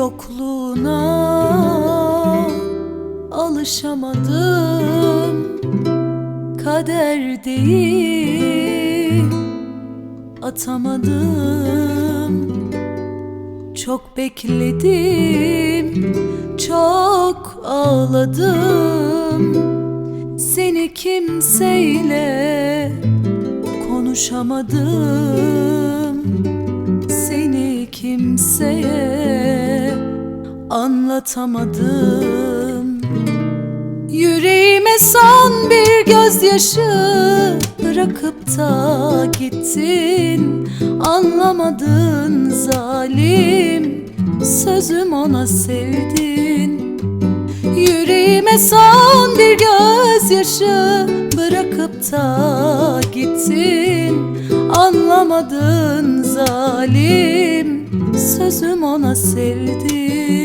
yokluğuna alışamadım. Kader değil atamadım. Çok bekledim, çok ağladım. Seni kimseyle konuşamadım. Seni kimseye anlatamadım. Yüreğime son bir gözyaşı bırakıp da gittin. Anlamadın zalim sözüm ona sevdin. Yüreğime son bir gözyaşı bırakıp da gittin. Anlamadın zalim sözüm ona sevdin